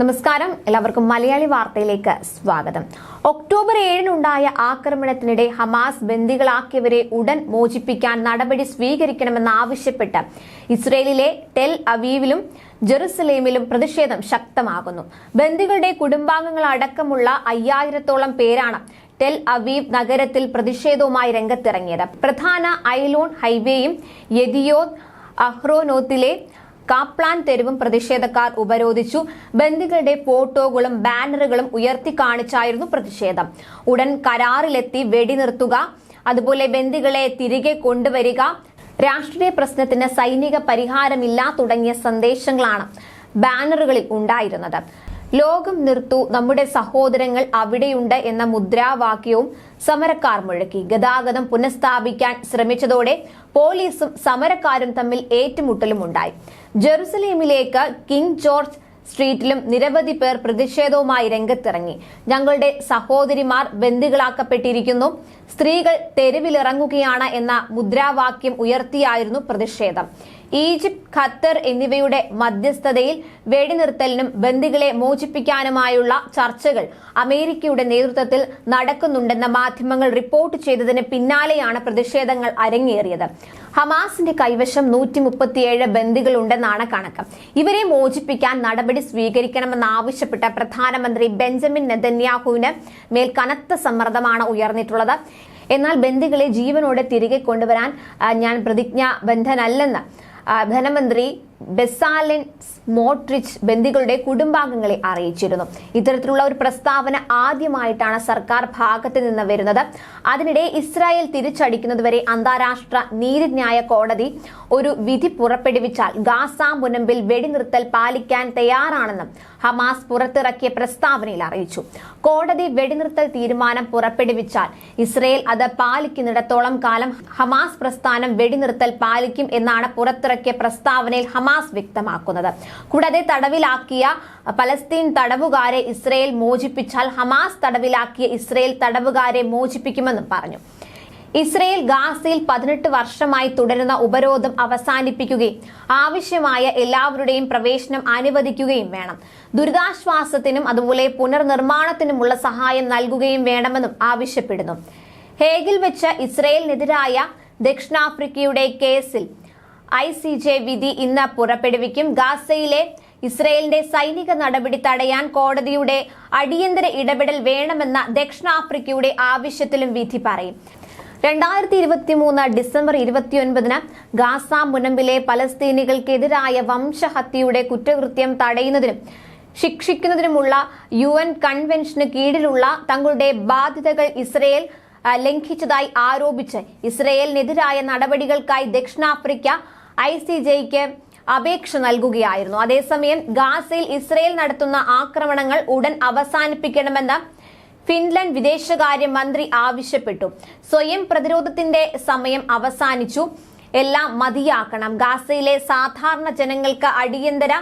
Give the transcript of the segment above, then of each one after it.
നമസ്കാരം. എല്ലാവർക്കും മലയാളി വാർത്തയിലേക്ക് സ്വാഗതം. ഒക്ടോബർ ഏഴിനുണ്ടായ ആക്രമണത്തിനിടെ ഹമാസ് ബന്ദികളാക്കിയവരെ ഉടൻ മോചിപ്പിക്കാൻ നടപടി സ്വീകരിക്കണമെന്നാവശ്യപ്പെട്ട് ഇസ്രയേലിലെ ടെൽ അവീവിലും ജെറുസലേമിലും പ്രതിഷേധം ശക്തമാകുന്നു. ബന്ദികളുടെ കുടുംബാംഗങ്ങൾ അടക്കമുള്ള അയ്യായിരത്തോളം പേരാണ് ടെൽ അവീവ് നഗരത്തിൽ പ്രതിഷേധവുമായി രംഗത്തിറങ്ങിയത്. പ്രധാന ഐലോൺ ഹൈവേയും യദിയോ അഹ്റോനോത്തിലെ കാപ്ലാൻ തെരുവും പ്രതിഷേധക്കാർ ഉപരോധിച്ചു. ബന്ദികളുടെ ഫോട്ടോകളും ബാനറുകളും ഉയർത്തി കാണിച്ചായിരുന്നു പ്രതിഷേധം. ഉടൻ കരാറിലെത്തി വെടിനിർത്തുക അതുപോലെ ബന്ദികളെ തിരികെ കൊണ്ടുവരിക. രാഷ്ട്രീയ പ്രശ്നത്തിന് സൈനിക പരിഹാരമില്ല തുടങ്ങിയ സന്ദേശങ്ങളാണ് ബാനറുകളിൽ ഉണ്ടായിരുന്നത്. ലോകം നിർത്തു നമ്മുടെ സഹോദരങ്ങൾ അവിടെയുണ്ട് എന്ന മുദ്രാവാക്യവും സമരക്കാർ മുഴക്കി. ഗതാഗതം പുനഃസ്ഥാപിക്കാൻ ശ്രമിച്ചതോടെ പോലീസും സമരക്കാരും തമ്മിൽ ഏറ്റുമുട്ടലും ഉണ്ടായി ജെറുസലേമിലേക്ക് കിങ് ജോർജ് സ്ട്രീറ്റിലും നിരവധി പേർ പ്രതിഷേധവുമായി രംഗത്തിറങ്ങി. ഞങ്ങളുടെ സഹോദരിമാർ ബന്ദികളാക്കപ്പെട്ടിരിക്കുന്നു. സ്ത്രീകൾ തെരുവിലിറങ്ങുകയാണ് എന്ന മുദ്രാവാക്യം ഉയർത്തിയായിരുന്നു പ്രതിഷേധം. ഈജിപ്ത് ഖത്തർ എന്നിവയുടെ മധ്യസ്ഥതയിൽ വെടിനിർത്തലിനും ബന്ദികളെ മോചിപ്പിക്കാനുമായുള്ള ചർച്ചകൾ അമേരിക്കയുടെ നേതൃത്വത്തിൽ നടക്കുന്നുണ്ടെന്ന മാധ്യമങ്ങൾ റിപ്പോർട്ട് ചെയ്തതിന് പിന്നാലെയാണ് പ്രതിഷേധങ്ങൾ അരങ്ങേറിയത്. ഹമാസിന്റെ കൈവശം നൂറ്റി മുപ്പത്തിയേഴ് ബന്ദികളുണ്ടെന്നാണ് കണക്ക്. ഇവരെ മോചിപ്പിക്കാൻ നടപടി സ്വീകരിക്കണമെന്നാവശ്യപ്പെട്ട പ്രധാനമന്ത്രി ബെഞ്ചമിൻ നെതന്യാഹുവിന് മേൽ കനത്ത സമ്മർദ്ദമാണ് ഉയർന്നിട്ടുള്ളത്. എന്നാൽ ബന്ദികളെ ജീവനോടെ തിരികെ കൊണ്ടുവരാൻ ഞാൻ പ്രതിജ്ഞാബദ്ധനല്ലെന്ന് ആ, ധനമന്ത്രി ബെസാലിൻ സ്മോട്രിച്ച് ബന്ദികളുടെ കുടുംബാംഗങ്ങളെ അറിയിച്ചിരുന്നു. ഇത്തരത്തിലുള്ള ഒരു പ്രസ്താവന ആദ്യമായിട്ടാണ് സർക്കാർ ഭാഗത്ത് നിന്ന് വരുന്നത്. അതിനിടെ ഇസ്രായേൽ തിരിച്ചടിക്കുന്നതുവരെ അന്താരാഷ്ട്ര നീതിന്യായ കോടതി ഒരു വിധി പുറപ്പെടുവിച്ചാൽ ഗാസ മുനമ്പിൽ വെടിനിർത്തൽ പാലിക്കാൻ തയ്യാറാണെന്നും ഹമാസ് പുറത്തിറക്കിയ പ്രസ്താവനയിൽ അറിയിച്ചു. കോടതി വെടിനിർത്തൽ തീരുമാനം പുറപ്പെടുവിച്ചാൽ ഇസ്രയേൽ അത് പാലിക്കുന്നിടത്തോളം കാലം ഹമാസ് പ്രസ്ഥാനം വെടിനിർത്തൽ പാലിക്കും എന്നാണ് പുറത്തിറക്കിയ പ്രസ്താവനയിൽ ഹമാസ് വ്യക്തമാക്കുന്നത്. കൂടാതെ തടവിലാക്കിയ പലസ്തീൻ തടവുകാരെ ഇസ്രയേൽ മോചിപ്പിച്ചാൽ ഹമാസ് തടവിലാക്കിയ ഇസ്രയേൽ തടവുകാരെ മോചിപ്പിക്കുമെന്നും പറഞ്ഞു. ഇസ്രയേൽ ഗാസയിൽ പതിനെട്ട് വർഷമായി തുടരുന്ന ഉപരോധം അവസാനിപ്പിക്കുകയും ആവശ്യമായ എല്ലാവരുടെയും പ്രവേശനം അനുവദിക്കുകയും വേണം. ദുരിതാശ്വാസത്തിനും അതുപോലെ പുനർനിർമ്മാണത്തിനുമുള്ള സഹായം നൽകുകയും വേണമെന്നും ആവശ്യപ്പെടുന്നു. ഹേഗിൽ വെച്ച് ഇസ്രയേലിനെതിരായ ദക്ഷിണാഫ്രിക്കയുടെ കേസിൽ ഐ സി ജെ വിധി ഇന്ന് പുറപ്പെടുവിക്കും. ഗാസയിലെ ഇസ്രയേലിന്റെ സൈനിക നടപടി തടയാൻ കോടതിയുടെ അടിയന്തര ഇടപെടൽ വേണമെന്ന ദക്ഷിണാഫ്രിക്കയുടെ ആവശ്യത്തിലും വിധി പറയും. രണ്ടായിരത്തി ഇരുപത്തി മൂന്ന് ഡിസംബർ ഇരുപത്തിയൊൻപതിന് ഗാസ മുനമ്പിലെ പലസ്തീനികൾക്കെതിരായ വംശഹത്യയുടെ കുറ്റകൃത്യം തടയുന്നതിനും ശിക്ഷിക്കുന്നതിനുമുള്ള യു എൻ കൺവെൻഷന് കീഴിലുള്ള തങ്ങളുടെ ബാധ്യതകൾ ഇസ്രയേൽ ലംഘിച്ചതായി ആരോപിച്ച് ഇസ്രയേലിനെതിരായ നടപടികൾക്കായി ദക്ഷിണാഫ്രിക്ക ഐ സി ജെയ്ക്ക് അപേക്ഷ നൽകുകയായിരുന്നു. അതേസമയം ഗാസയിൽ ഇസ്രയേൽ നടത്തുന്ന ആക്രമണങ്ങൾ ഉടൻ അവസാനിപ്പിക്കണമെന്ന് ഫിൻലൻഡ് വിദേശകാര്യ മന്ത്രി ആവശ്യപ്പെട്ടു. സ്വയം പ്രതിരോധത്തിന്റെ സമയം അവസാനിച്ചു. എല്ലാം മതിയാക്കണം. ഗാസയിലെ സാധാരണ ജനങ്ങൾക്ക് അടിയന്തര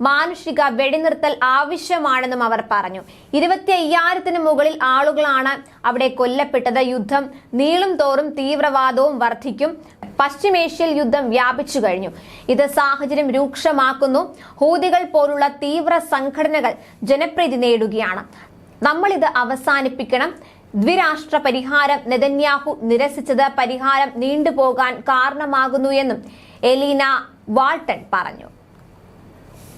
മാനുഷിക വെടിനിർത്തൽ ആവശ്യമാണെന്നും അവർ പറഞ്ഞു. ഇരുപത്തി അയ്യായിരത്തിന് മുകളിൽ ആളുകളാണ് അവിടെ കൊല്ലപ്പെട്ടത്. യുദ്ധം നീളും തോറും തീവ്രവാദവും വർദ്ധിക്കും പശ്ചിമേഷ്യയിൽ യുദ്ധം വ്യാപിച്ചു കഴിഞ്ഞു. ഇത് സാഹചര്യം രൂക്ഷമാക്കുന്നു. ഹൂതികൾ പോലുള്ള തീവ്ര സംഘടനകൾ ജനപ്രീതി നേടുകയാണ്. നമ്മൾ ഇത് അവസാനിപ്പിക്കണം. ദ്വിരാഷ്ട്ര പരിഹാരം നെതന്യാഹു നിരസിച്ചത് പരിഹാരം നീണ്ടുപോകാൻ കാരണമാകുന്നു എന്നും എലീന വാൾട്ടൺ പറഞ്ഞു.